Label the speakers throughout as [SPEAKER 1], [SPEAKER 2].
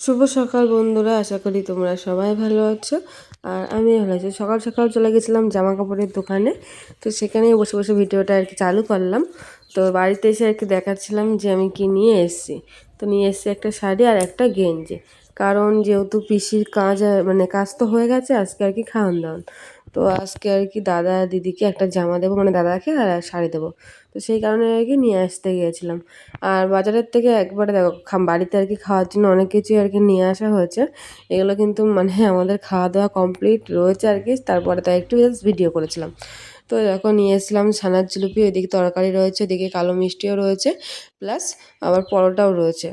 [SPEAKER 1] শুভ সকাল বন্ধুরা, আশা করি তোমরা সবাই ভালো আছো। আর আমি ভালো আছি। সকাল সকাল চলে গেছিলাম জামা কাপড়ের দোকানে। তো সেখানেই বসে বসে ভিডিওটা আর কি চালু করলাম। তো বাড়িতে এসে আর কি দেখাচ্ছিলাম যে আমি কি নিয়ে এসেছি। তো নিয়ে এসেছি একটা শাড়ি আর একটা গেঞ্জি। কারণ যেহেতু পিসির কাজ মানে কাজ তো হয়ে গেছে, আজকে আর কি খাওয়ান দাওয়ান তো আজকে আর কি দাদা দিদিকে একটা জামা দেবো মানে দাদাকে আর শাড়ি দেবো। তো সেই কারণে আর কি নিয়ে আসতে গিয়েছিলাম। আর বাজারের থেকে একবারে দেখো বাড়িতে আর কি খাওয়ার জন্য অনেক কিছুই আর কি নিয়ে আসা হয়েছে। এগুলো কিন্তু মানে আমাদের খাওয়া দাওয়া কমপ্লিট রয়েছে আর কি, তারপরে তাই একটু ভিডিও করেছিলাম। তো এখন নিয়ে এসেছিলাম ছানার জিলিপি, ওইদিকে তরকারি রয়েছে ওদিকে কালো মিষ্টিও রয়েছে প্লাস আবার পরোটাও রয়েছে।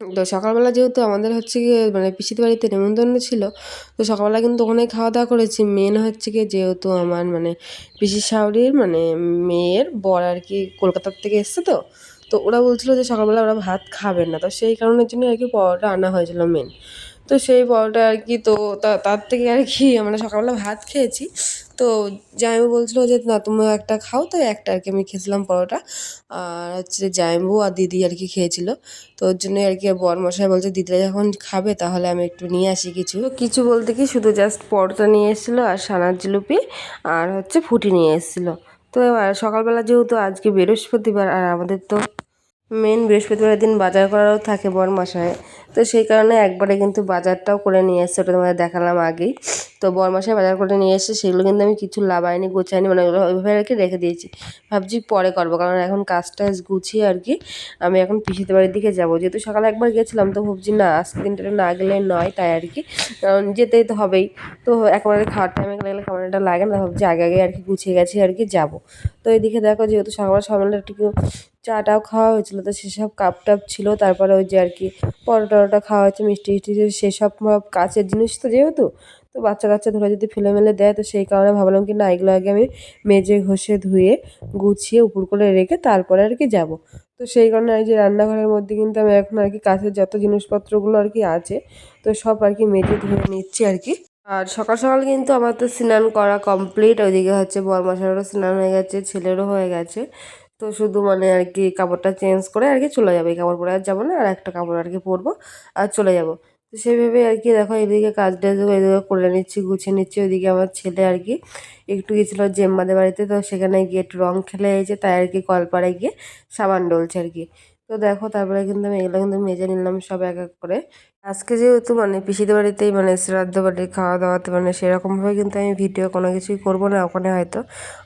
[SPEAKER 1] তো সকালবেলা যেহেতু আমাদের হচ্ছে গিয়ে মানে পিসির বাড়িতে নেমন্তন্ন ছিল, তো সকালবেলা কিন্তু ওখানেই খাওয়া দাওয়া করেছি। মেন হচ্ছে গিয়ে যেহেতু আমার মানে পিসির শাওরির মানে মেয়ের বর আর কি কলকাতার থেকে এসছে তো তো ওরা বলছিল যে সকালবেলা ওরা ভাত খাবেন না। তো সেই কারণের জন্য আর কি পরোটা আনা হয়েছিল মেন তো সেই পরোটা আর কি, তো তার থেকে আর কি আমরা সকালবেলা ভাত খেয়েছি। তো জামাইবাবু বলছিল যে, না তুমিও একটা খাও। তো একটা আর কি আমি খেয়েছিলাম পরোটা। আর হচ্ছে জামাইবাবু আর দিদি আর কি খেয়েছিল। তো ওর জন্যই আর কি বরমশাই বলছে, দিদিরা যখন খাবে তাহলে আমি একটু নিয়ে আসি কিছু। কিছু বলতে কি, শুধু জাস্ট পরোটা নিয়ে এসেছিল আর সানার জিলুপি আর হচ্ছে ফুটি নিয়ে এসেছিল। তো এবার সকালবেলা যেহেতু আজকে বৃহস্পতিবার আর আমাদের তো মেন বৃহস্পতিবারের দিন বাজার করারও থাকে বর মাসায় তো সেই কারণে একবারে কিন্তু বাজারটাও করে নিয়ে এসছে ওটা তোমাদের দেখালাম আগেই। তো বরমাসায় বাজার করে নিয়ে এসে সেগুলো কিন্তু আমি কিছু লাভাইনি গোছাইনি মানে ওইভাবে আর কি রেখে দিয়েছি। ভাবছি পরে করব, কারণ এখন কাজ টাজ গুছিয়ে আর কি আমি এখন পিসিতে বাড়ির দিকে যাব। যেহেতু সকালে একবার গেছিলাম, তো ভাবছি না আজকে দিনটা না গেলে নয় তাই আর কি, কারণ যেতেই তো হবেই। তো একেবারে খাওয়ার টাইমে গেলে কেমনটা লাগে না, ভাবছি আগে আগে আর কি গুছিয়ে গেছি আর কি যাব। তো এদিকে দেখো যেহেতু সকালবেলা সকালে একটু চা টাও খাওয়া হয়েছিলো, তো সেসব কাপ টাপ ছিল, তারপরে ওই যে আর কি পরোটা টরোটা খাওয়া হয়েছে, মিষ্টি টিষ্টি সেসব কাছের জিনিস তো যেহেতু তো বাচ্চা কাচ্চা ধরে যদি ফেলে মেলে দেয়, তো সেই কারণে ভাবলাম কি না, এগুলো আগে আমি মেজে ঘষে ধুয়ে, গুছিয়ে উপর করে রেখে তারপরে আর কি যাব। তো সেই কারণে আর যে রান্নাঘরের মধ্যে কিন্তু আমি এখন আর কি কাছের যত জিনিসপত্রগুলো আর কি আছে, তো সব আর কি মেজে ধুয়ে নিচ্ছি আর কি। আর সকাল সকাল কিন্তু আমার তো স্নান করা কমপ্লিট ওইদিকে হচ্ছে বরমাসারও স্নান হয়ে গেছে, ছেলেরও হয়ে গেছে। তো শুধু মানে আর কি কাপড়টা চেঞ্জ করে আর কি চলে যাবে, এই কাপড় পরে আর যাব না, আর একটা কাপড় আর কি পরবো, আর চলে যাব। তো সেইভাবে আর কি দেখো এদিকে কাজ টাজ এদিকে করে নিচ্ছি, গুছিয়ে নিচ্ছি। ওইদিকে আমার ছেলে আর কি একটু গেছিল জেম্মাদের বাড়িতে, তো সেখানে গিয়ে একটু রং খেলে এসেছে তাই আর কি কলপাড়ায় গিয়ে সাবান ডলছে আর কি। তো দেখো তারপরে কিন্তু আমি এগুলো কিন্তু মেজে নিলাম সব এক এক করে। আজকে যেহেতু মানে পিসিদের বাড়িতেই মানে শ্রাদ্ধ বাড়ির খাওয়া দাওয়াতে মানে সেরকমভাবে কিন্তু আমি ভিডিও কোনো কিছুই করব না। ওখানে হয়তো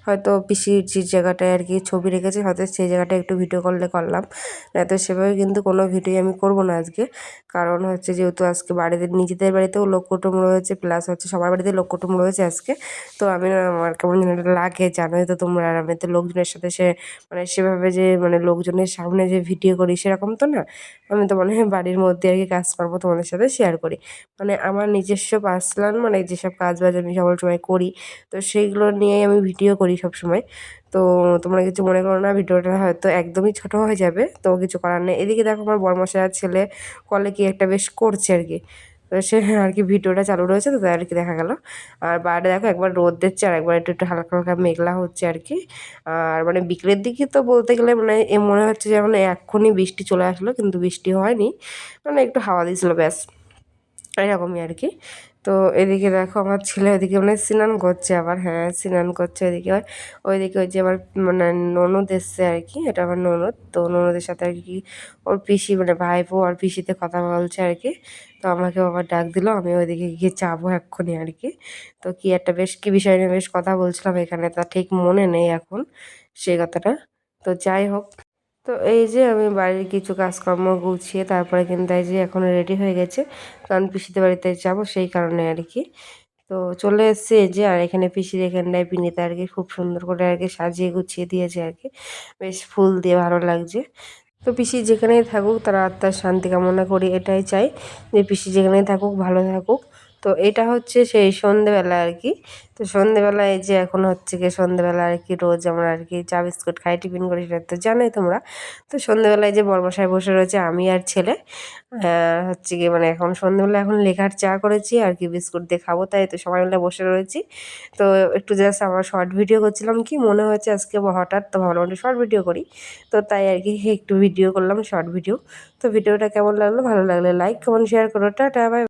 [SPEAKER 1] হয়তো পিসির যে জায়গাটায় আর কি ছবি রেখেছে, হয়তো সেই জায়গাটায় একটু ভিডিও করলে করলাম। না তো সেভাবে কিন্তু কোনো ভিডিও আমি করব না আজকে। কারণ হচ্ছে যেহেতু আজকে বাড়িতে, নিজেদের বাড়িতেও লোক কুটুম রয়েছে প্লাস হচ্ছে সবার বাড়িতে লোক কুটুম রয়েছে আজকে। তো আমি আমার কেমন যেন লাগে, জানোই তো তোমরা। আর আমি তো লোকজনের সাথে সে মানে সেভাবে যে মানে লোকজনের সামনে যে ভিডিও করি সেরকম তো না। আমি তো মনে হয় বাড়ির মধ্যে আর কি কাজকর্ম তোমাদের সাথে শেয়ার করি। মানে আমার নিজস্ব পার্সোনাল মানে যেসব কাজ বাজ আমি সকল সময় করি, তো সেইগুলো নিয়েই আমি ভিডিও করি সব সময় তো তোমরা কিছু মনে করো না, ভিডিওটা হয়তো একদমই ছোট হয়ে যাবে, তো কিছু করার নেই। এদিকে দেখো আমার বরমশাই আর ছেলে কলে কি একটা বেশ করছে আর কি। সে আর কি ভিডিওটা চালু রয়েছে, তো আর কি দেখা গেল। আর বাইরে দেখো একবার রোদ দিচ্ছে আর একবার একটু একটু হালকা হালকা মেঘলা হচ্ছে আর কি। আর মানে বিকেলের দিকে তো বলতে গেলে মানে এ মনে হচ্ছে যে মানে এক্ষুনি বৃষ্টি চলে আসলো, কিন্তু বৃষ্টি হয়নি। মানে একটু হাওয়া দিয়েছিলো, ব্যাস। এরকমই আর কি। তো এদিকে দেখো আমার ছেলে ওইদিকে মানে স্নান করছে আবার হ্যাঁ স্নান করছে ওইদিকে। ওইদিকে ওই যে আমার মানে ননদ এসছে আর কি, এটা আমার ননদ। তো ননদের সাথে আর কি ওর পিসি মানে ভাই ভাইপো আর পিসিতে কথা বলছে আর কি। তো আমাকে আবার ডাক দিল, আমি ওইদিকে গিয়ে যাব এক্ষুনি আর কি। তো কি একটা বেশ, কী বিষয় নিয়ে বেশ কথা বলছিলাম এখানে, তা ঠিক মনে নেই এখন সেই কথাটা। তো যাই হোক। তো এই যে আমি বাড়ির কিছু কাজকর্ম গুছিয়ে তারপরে কিন্তু এই যে এখন রেডি হয়ে গেছে কারণ পিসিতে বাড়িতে যাব সেই কারণে আর কি। তো চলে এসছে এই যে, আর এখানে পিসির এখানটায় পিনিতে আর কি খুব সুন্দর করে আর কি সাজিয়ে গুছিয়ে দিয়েছে আর কি। বেশ ফুল দিয়ে ভালো লাগছে। তো পিসি যেখানেই থাকুক তারা আত্মার শান্তি কামনা করি, এটাই চাই যে পিসি যেখানেই থাকুক, ভালো থাকুক। তো এটা হচ্ছে সেই সন্ধেবেলা আর কি তো সন্ধেবেলায় যে এখন হচ্ছে গিয়ে সন্ধেবেলা আর কি রোজ আমরা আর কি চা বিস্কুট খাই, টিফিন করি সেটা তো জানোই তোমরা। তো সন্ধেবেলায় যে বর্মশাই বসে রয়েছে, আমি আর ছেলে হচ্ছে গিয়ে মানে এখন সন্ধেবেলা এখন লেখার চা করেছি, আর কি বিস্কুট দিয়ে খাব, তাই তো সবাই মিলে বসে রয়েছি। তো একটু জাস্ট আমার শর্ট ভিডিও করছিলাম, কি মনে হয়েছে আজকে হঠাৎ তো ভাবলাম একটু শর্ট ভিডিও করি। তো তাই আর কি একটু ভিডিও করলাম শর্ট ভিডিও তো ভিডিওটা কেমন লাগল? ভালো লাগলে লাইক কমেন্ট শেয়ার করো, টাটা বাই